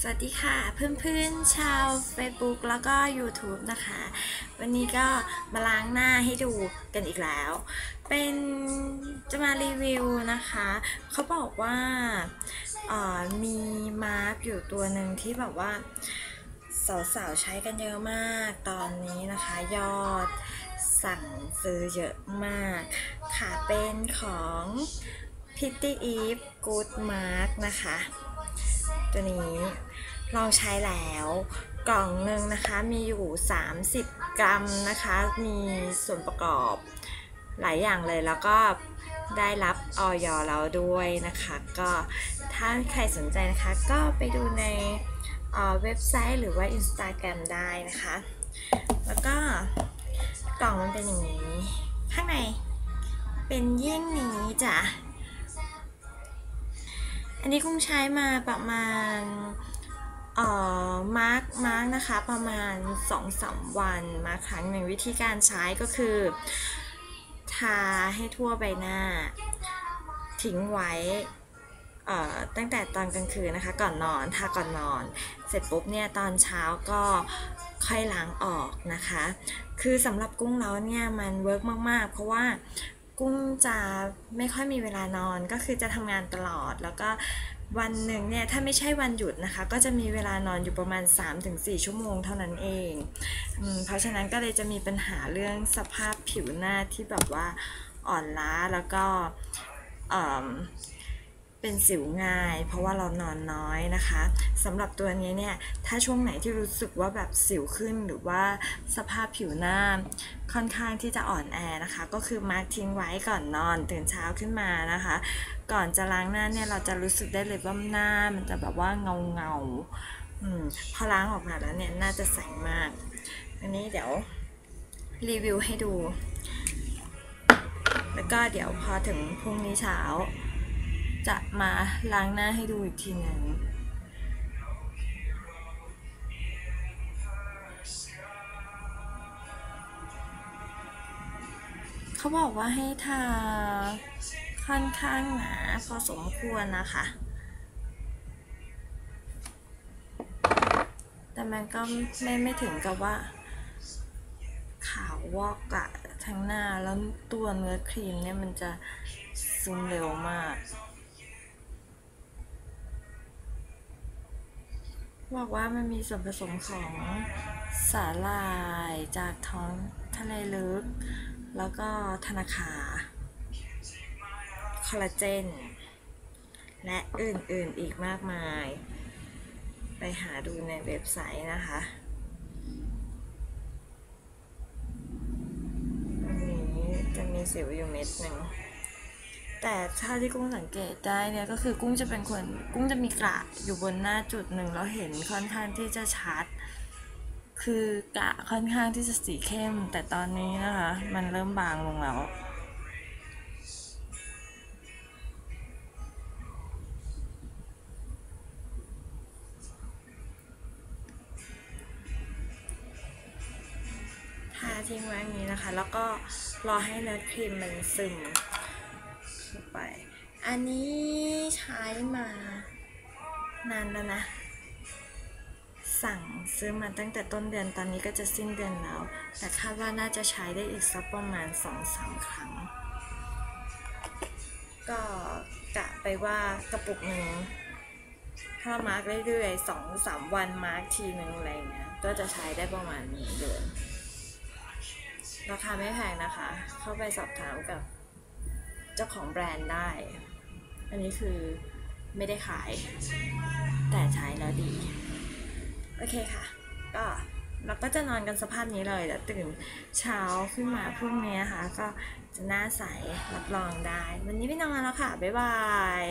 สวัสดีค่ะเพื่อนๆชาว Facebook แล้วก็ YouTube นะคะ วันนี้ก็มาล้างหน้าให้ดูกันอีกแล้ว เป็นจะมารีวิวนะคะ เขาบอกว่าเอ่อมีมาร์กอยู่ตัวหนึ่งที่แบบว่า สาวๆใช้กันเยอะมากตอนนี้นะคะ ยอดสั่งซื้อเยอะมาก ค่ะเป็นของ Pitty Eve Good Mark นะคะ ตัวนี้ลองใช้แล้วกล่องหนึ่งนะคะมีอยู่ 30 กรัมนะคะ มีส่วนประกอบหลายอย่างเลยแล้วก็ได้รับออยแล้วด้วยนะคะ ก็ถ้าใครสนใจนะคะก็ไปดูในเเว็บไซต์หรือว่า Instagram ได้นะคะ แล้วก็กล่องมันเป็นอย่างนี้ ข้างในเป็นเยี่ยงนี้จ้ะ อันนี้กุ้งใช้มาประมาณเอ่อมาร์กมาร์กนะคะประมาณ 2-3 วันมาครั้งหนึ่งวิธีการใช้ก็คือ ทาให้ทั่วใบหน้า ทิ้งไว้เอ่อตั้งแต่ตอนกลางคืนนะคะ ก่อนนอนทาก่อนนอน เสร็จปุ๊บเนี่ยตอนเช้าก็ค่อยล้างออกนะคะ คือสำหรับกุ้งแล้วเนี่ยมันเวิร์กมากๆ เพราะว่า กุ้งจะไม่ค่อยมีเวลานอนก็คือจะทำงานตลอด แล้วก็วันหนึ่งเนี่ยถ้าไม่ใช่วันหยุดนะคะ ก็จะมีเวลานอนอยู่ประมาณ 3-4 ชั่วโมงเท่านั้นเองอเพราะฉะนั้นก็เลยจะมีปัญหาเรื่องสภาพผิวหน้าที่แบบว่าอ่อนล้าแล้วก็ เป็นสิวง่าย เพราะว่าเรานอนน้อยนะคะสำหรับตัวนี้เนี่ยถ้าช่วงไหนที่รู้สึกว่าแบบสิวขึ้นหรือว่าสภาพผิวหน้าค่อนข้างที่จะอ่อนแอนะคะ ก็คือมาร์กทิ้งไว้ก่อนนอนตื่นเช้าขึ้นมานะคะ ก่อนจะล้างหน้าเนี่ยเราจะรู้สึกได้เลยว่าหน้ามันจะแบบว่าเงาเงาอพอล้างออกมาแล้วเนี่ยน่าจะใสมาก อันนี้เดี๋ยวรีวิวให้ดู แล้วก็เดี๋ยวพอถึงพรุ่งนี้เช้า จะมาล้างหน้าให้ดูอีกทีหนึ่งเขาบอกว่าให้ทาค่อนข้างหนาพอสมควรนะคะ แต่มันก็ไม่ไม่ถึงกับว่า ขาววอกอะทั้งหน้าแล้วตัวเนื้อครีมเนี่ยมันจะซึมเร็วมาก บอกว่ามันมีส่วนผสมของสาหร่ายจากท้องทะเลลึก แล้วก็ธนาคาคอลลาเจน และอื่นๆอีกมากมาย ไปหาดูในเว็บไซต์นะคะอันนี้จะมีสิวอยู่เม็ดหนึ่ง แต่ถ้าที่กุ้งสังเกตได้เนี่ยก็คือกุ้งจะเป็นคนกุ้งจะมีกระอยู่บนหน้าจุดหนึ่งแล้วเห็นค่อนข้างที่จะชัด คือกระค่อนข้างที่จะสีเข้ม แต่ตอนนี้นะคะ มันเริ่มบางลงแล้วทาทิ้งไว้อย่างนี้นะคะ แล้วก็รอให้เนื้อครีมมันซึม เข้าไป อันนี้ใช้มานานแล้วนะ สั่งซื้อมาตั้งแต่ต้นเดือนตอนนี้ก็จะสิ้นเดือนแล้ว แต่คาดว่าน่าจะใช้ได้อีกสักประมาณ2-3ครั้ง ก็กะไปว่ากระปุกหนึ่งถ้ามาร์กเรื่อยๆสองสามวันมาร์กทีหนึ่งอะไรเงี้ยก็จะใช้ได้ประมาณหนึ่งเดือนราคาไม่แพงนะคะ เข้าไปสอบถามกับ เจ้าของแบรนด์ได้ อันนี้คือไม่ได้ขาย แต่ใช้แล้วดี โอเคค่ะ ก็เราก็จะนอนกันสภาพนี้เลยแล้วตื่นเช้าขึ้นมาพรุ่งนี้นะคะ ก็จะหน้าใสรับรองได้ วันนี้ไม่นอนแล้วค่ะ บ๊ายบาย